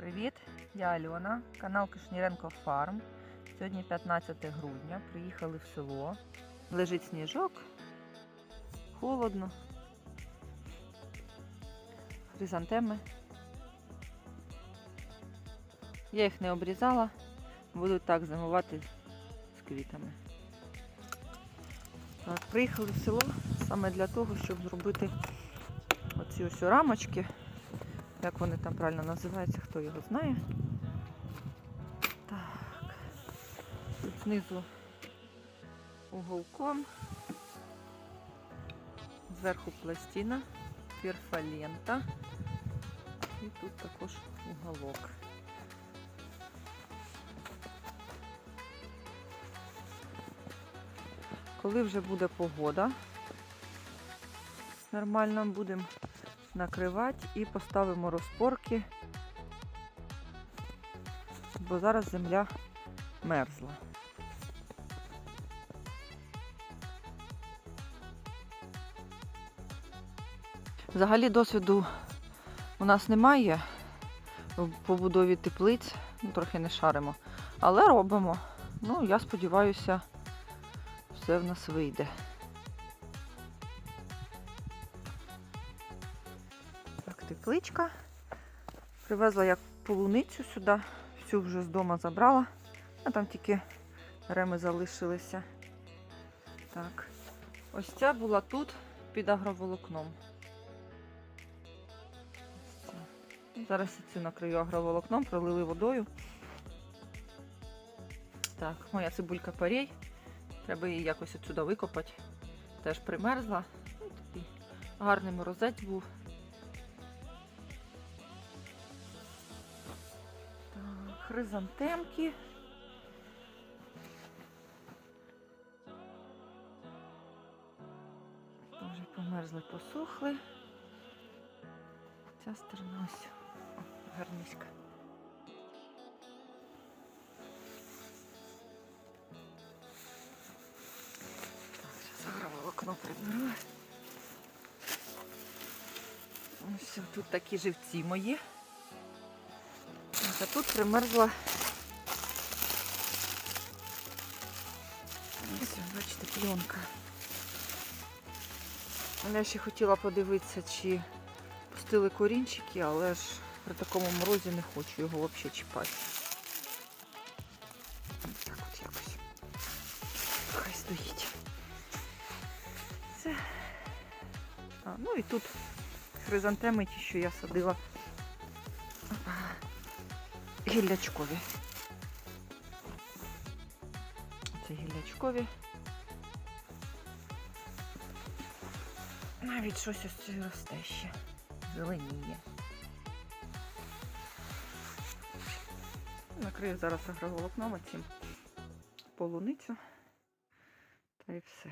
Привіт, я Альона, канал Кишніренко Фарм. Сьогодні 15 грудня. Приїхали в село. Лежить сніжок, холодно. Хризантеми. Я їх не обрізала, будуть так зимувати з квітами. Так, приїхали в село саме для того, щоб зробити оці ось рамочки. Як вони там правильно називаються, хто його знає. Так. Тут знизу уголком. Зверху пластина, перфолента. І тут також уголок. Коли вже буде погода, нормально будемо накривати і поставимо розпорки, бо зараз земля мерзла. Взагалі досвіду у нас немає в побудові теплиць, ну, трохи не шаримо, але робимо. Ну, я сподіваюся, все в нас вийде. Тепличка. Привезла я полуницю сюди, всю вже з дому забрала, а там тільки реми залишилися. Так. Ось ця була тут під агроволокном. Зараз я цю накрию агроволокном, пролили водою. Так, моя цибулька парей. Треба її якось отсюди викопати. Теж примерзла. Ну, гарний морозець був. Хризантемки. Вже померзли, посохли. Ця сторона ось агрове окно приберу. Ось тут такі живці мої. А тут примерзла. Ось, бачите, пленка. Я ще хотіла подивитися, чи пустили корінчики, але ж при такому морозі не хочу його взагалі чіпати. Так от якось. Хай стоїть. Це. А, ну і тут хризантеми ті, що я садила гіллячкові. Це гіллячкові. Навіть щось ось росте ще. Зеленіє. Накрию зараз агроволокном цим полуницю. Та й все.